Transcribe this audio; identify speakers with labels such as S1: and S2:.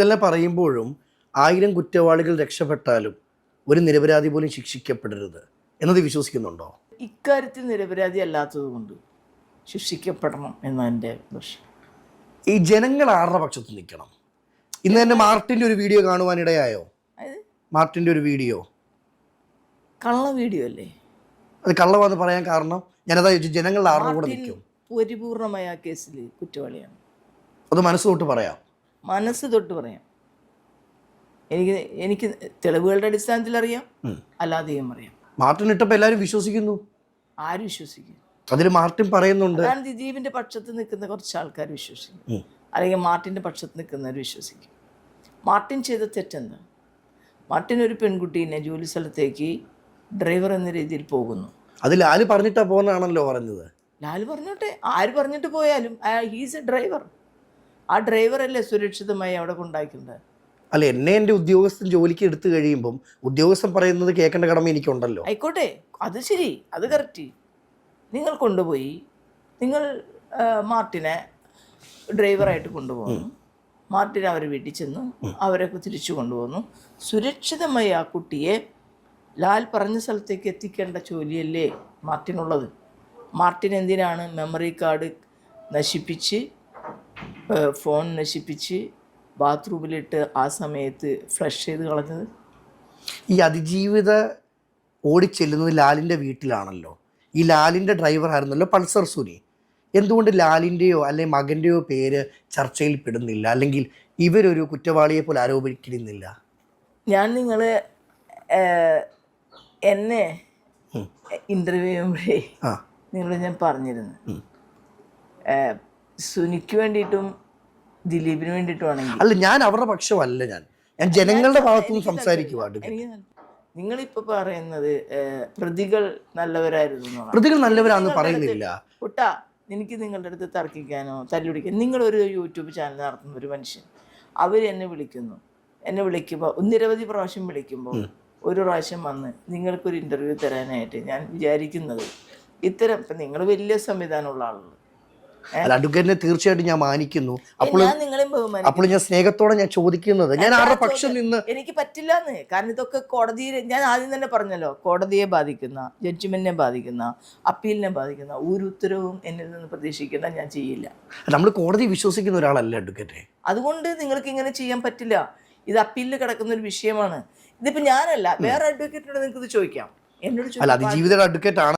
S1: ഇതെല്ലാം പറയുമ്പോഴും ആയിരം കുറ്റവാളികൾ രക്ഷപ്പെട്ടാലും ഒരു നിരപരാധി പോലും ശിക്ഷിക്കപ്പെടരുത് എന്നത് വിശ്വസിക്കുന്നുണ്ടോ?
S2: ഇക്കാര്യത്തിൽ നിരപരാധി അല്ലാത്തത് കൊണ്ട് ശിക്ഷിക്കപ്പെടണം എന്നാണ് എന്റെ പ്രശ്നം.
S1: ഈ ജനങ്ങൾ ആരുടെ പക്ഷത്ത് നിൽക്കണം? ഇന്ന് തന്നെ മാർട്ടിന്റെ ഒരു വീഡിയോ കാണുവാനിടയായോ മാർട്ടിന്റെ ഒരു വീഡിയോ.
S2: കള്ള വീഡിയോ അല്ലേ?
S1: അത് കള്ളമാണെന്ന് പറയാൻ കാരണം ഞാനതാ ചോദിച്ചു ജനങ്ങൾ ആരുടെ കൂടെ നിൽക്കും?
S2: പരിപൂർണമായ കേസിൽ കുറ്റവാളിയാണ്.
S1: അത് മനസ്സ് പറയാം.
S2: മനസ്സ് തൊട്ട് പറയാം. എനിക്ക് എനിക്ക് തെളിവുകളുടെ അടിസ്ഥാനത്തിൽ അറിയാം. അല്ലാതെയും അറിയാം.
S1: മാർട്ടിൻ ഇട്ടപ്പോൾ എല്ലാവരും വിശ്വസിക്കുന്നു?
S2: ആര് വിശ്വസിക്കും?
S1: അതിൽ മാർട്ടിൻ പറയുന്നുണ്ട്.
S2: ഞാൻ ദിദീപിന്റെ പക്ഷത്ത് നിൽക്കുന്ന കുറച്ച് ആൾക്കാർ വിശ്വസിക്കും. അല്ലെങ്കിൽ മാർട്ടിന്റെ പക്ഷത്ത് നിൽക്കുന്നവർ വിശ്വസിക്കും. മാർട്ടിൻ ചെയ്ത തെറ്റെന്താ? മാർട്ടിൻ ഒരു പെൺകുട്ടീനെ ജോലി സ്ഥലത്തേക്ക് ഡ്രൈവർ എന്ന രീതിയിൽ പോകുന്നു.
S1: അത് ലാൽ പറഞ്ഞിട്ടാ പോകുന്നതാണല്ലോ പറഞ്ഞത്.
S2: ലാൽ പറഞ്ഞോട്ടെ. ആര് പറഞ്ഞിട്ട് പോയാലും ഹീസ് എ ഡ്രൈവർ ആ ഡ്രൈവറല്ലേ സുരക്ഷിതമായി അവിടെ കൊണ്ടാക്കുന്നത്
S1: അല്ല എന്നെ എന്റെ ഉദ്യോഗസ്ഥൻ ജോലിക്ക് എടുത്തു കഴിയുമ്പം ഉദ്യോഗസ്ഥൻ പറയുന്നത് കേൾക്കേണ്ട കടമ എനിക്കുണ്ടല്ലോ.
S2: ആയിക്കോട്ടെ അത് ശരി അത് കറക്റ്റ് നിങ്ങൾ കൊണ്ടുപോയി നിങ്ങൾ മാർട്ടിനെ ഡ്രൈവറായിട്ട് കൊണ്ടുപോകുന്നു മാർട്ടിൻ അവരെ വീട്ടിൽ ചെന്നു അവരെ തിരിച്ചു കൊണ്ടുപോകുന്നു സുരക്ഷിതമായി ആ കുട്ടിയെ ലാൽ പറഞ്ഞ സ്ഥലത്തേക്ക് എത്തിക്കേണ്ട ജോലിയല്ലേ മാർട്ടിനുള്ളത്? മാർട്ടിൻ എന്തിനാണ് മെമ്മറി കാർഡ് നശിപ്പിച്ച് ഫോൺ നശിപ്പിച്ച് ബാത്റൂമിലിട്ട് ആ സമയത്ത് ഫ്ലഷ് ചെയ്ത് കളഞ്ഞത്?
S1: ഈ അതിജീവിത ഓടിച്ചെല്ലുന്നത് ലാലിന്റെ വീട്ടിലാണല്ലോ. ഈ ലാലിന്റെ ഡ്രൈവർ ആയിരുന്നല്ലോ പൾസർ സുനി. എന്തുകൊണ്ട് ലാലിന്റെയോ അല്ലെങ്കിൽ മകന്റെയോ പേര് ചർച്ചയിൽ പെടുന്നില്ല? അല്ലെങ്കിൽ ഇവരൊരു കുറ്റവാളിയെ പോലെ ആരോപിക്കുന്നില്ല
S2: ഞാൻ നിങ്ങൾ എന്നെ ഇന്റർവ്യൂ ചെയ്യുമ്പോഴേ നിങ്ങൾ ഞാൻ പറഞ്ഞിരുന്നു. സുനിക്ക് വേണ്ടിയിട്ടും ദിലീപിന് വേണ്ടിയിട്ടും
S1: അല്ല ഞാൻ അവരുടെ പക്ഷമല്ല ഞാൻ. ഞാൻ ജനങ്ങളുടെ ഭാഗത്തുനിന്ന്
S2: നിങ്ങൾ നിങ്ങളിപ്പോൾ പറയുന്നത് പ്രതികൾ നല്ലവരായിരുന്നു.
S1: പ്രതികൾ നല്ലവരാന്ന് പറയുന്നില്ല.
S2: കുട്ടാ എനിക്ക് നിങ്ങളുടെ അടുത്ത് തർക്കിക്കാനോ തല്ലുപിടിക്കാനോ നിങ്ങളൊരു യൂട്യൂബ് ചാനൽ നടത്തുന്ന ഒരു മനുഷ്യൻ. അവർ എന്നെ വിളിക്കുന്നു. എന്നെ വിളിക്കുമ്പോൾ നിരവധി പ്രാവശ്യം വിളിക്കുമ്പോൾ ഒരു പ്രാവശ്യം വന്ന് നിങ്ങൾക്കൊരു ഇന്റർവ്യൂ തരാനായിട്ട് ഞാൻ വിചാരിക്കുന്നത് ഇത്തരം ഇപ്പം നിങ്ങൾ വലിയ സംവിധാനമുള്ള ആളുകൾ
S1: അല്ല അഡ്വക്കേറ്റിനെ തീർച്ചയായിട്ടും ഞാൻ മാനിക്കുന്നു. അപ്പോൾ അപ്പോൾ ഞാൻ സ്നേഹത്തോടെ ഞാൻ ചോദിക്കുന്നത് ഞാൻ ആരുടെ പക്ഷം നിന്ന്
S2: എനിക്ക് പറ്റില്ല എന്ന് കാരണം ഇതൊക്കെ കോടതിയിൽ ഞാൻ ആദ്യം തന്നെ പറഞ്ഞല്ലോ കോടതിയെ ബാധിക്കുന്ന ജഡ്ജ്മെന്റിനെ ബാധിക്കുന്ന അപ്പീലിനെ ബാധിക്കുന്ന ഒരു ഉത്തരവും എന്നിൽ നിന്ന് പ്രതീക്ഷിക്കേണ്ട ഞാൻ ചെയ്യില്ല.
S1: നമ്മൾ കോടതി വിശ്വസിക്കുന്ന ഒരാളല്ല അഡ്വക്കേറ്റ്
S2: അതുകൊണ്ട് നിങ്ങൾക്ക് ഇങ്ങനെ ചെയ്യാൻ പറ്റില്ല. ഇത് അപ്പീലിൽ കിടക്കുന്ന ഒരു വിഷയമാണ്. ഇതിപ്പോ ഞാനല്ല വേറെ അഡ്വക്കേറ്റിനോട് നിങ്ങൾക്ക് ഇത് ചോദിക്കാം. എന്നോട്
S1: അല്ല
S2: അത്
S1: ജീവിത അഡ്വക്കേറ്റ് ആണ്.